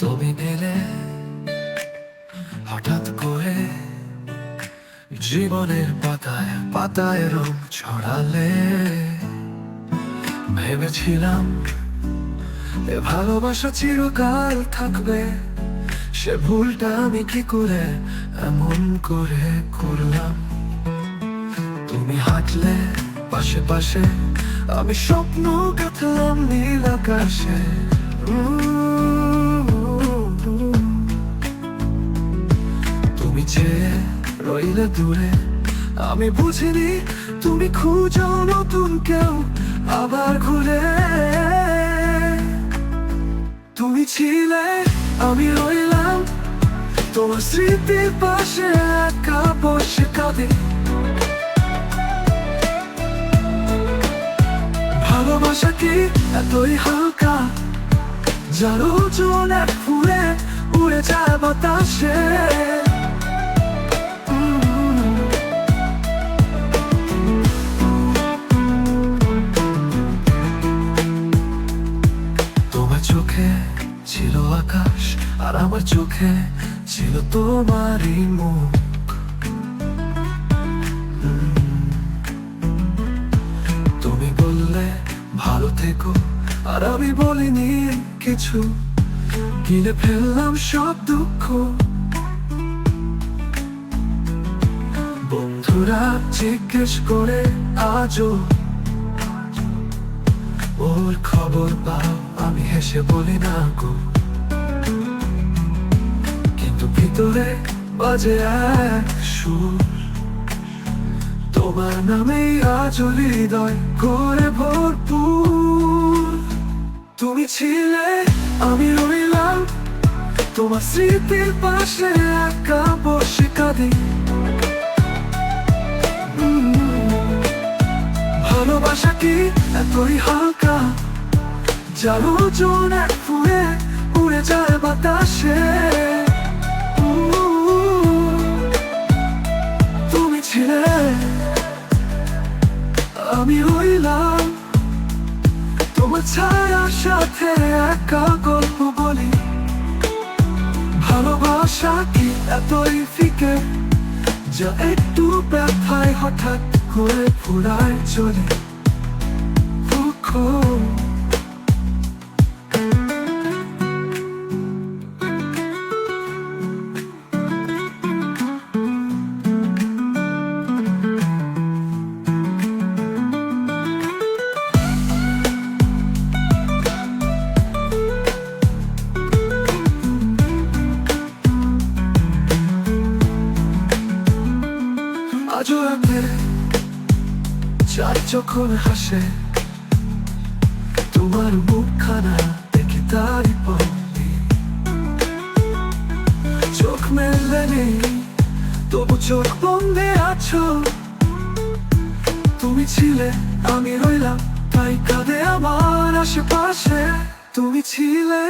তুমি এলে হঠাৎ করে জীবনের পাতায় পাতায় রং ছড়ালে। ভেবেছিলাম এ ভালোবাসা চিরকাল থাকবে, সে ভুলটা আমি কি করে এমন করে করলাম? তুমি হাঁটলে পাশে পাশে আমি স্বপ্ন কাটলাম নীল আকাশে। তুমি চেয়ে রইলে দূরে। আমি বুঝিনি তুমি খুঁজো নতুন কেউ আবার ঘুরে তুমি ছিলে, আমি রইলাম তোমার স্মৃতির পাশে একা বসে কাঁদে। ভালোবাসা কি এতই হালকা, যার ওজন এক ফুলে উড়ে যায় বাতাসে? ছিল আকাশ আর আমার চোখে ছিল তোমারই মুখ। তুমি বললে, ভালো থেকো। আর আমি বলিনি কিছু। কিনে ফেললাম সব দুঃখ। বন্ধুরা জিজ্ঞেস করে, আজও ওর খবর পাও? আমি হেসে বলি, না গো। ভিতরে বাজে এক সুর। তোমার নামেই আজ হৃদয় করে ভরপুর। তুমি ছিলে, আমি রইলাম তোমার স্মৃতির পাশে একা বসে কাঁদি। ভালোবাসা কি এতই হালকা? যার ওজন এক ফুলে উড়ে যায় বাতাসে। আমি হইলাম তোমার ছায়ার সাথে একা গল্প বলি। ভালোবাসা কি এতই ফিকে যা একটু ব্যথায় হঠাৎ করে ফুরায় চলে? দুঃখ। আজও রাতে চার যখন হাসে। তোমার মুখখানা দেখে তারই পড়ি চোখ মেললে নেই তবু চোখ বন্ধে আছো। তুমি ছিলে, আমি রইলাম, তাই কাঁদে আমার আশেপাশে। তুমি ছিলে,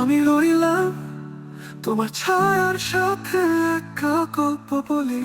আমি রইলাম, তোমার ছায়ার সাথে একা গল্প বলি।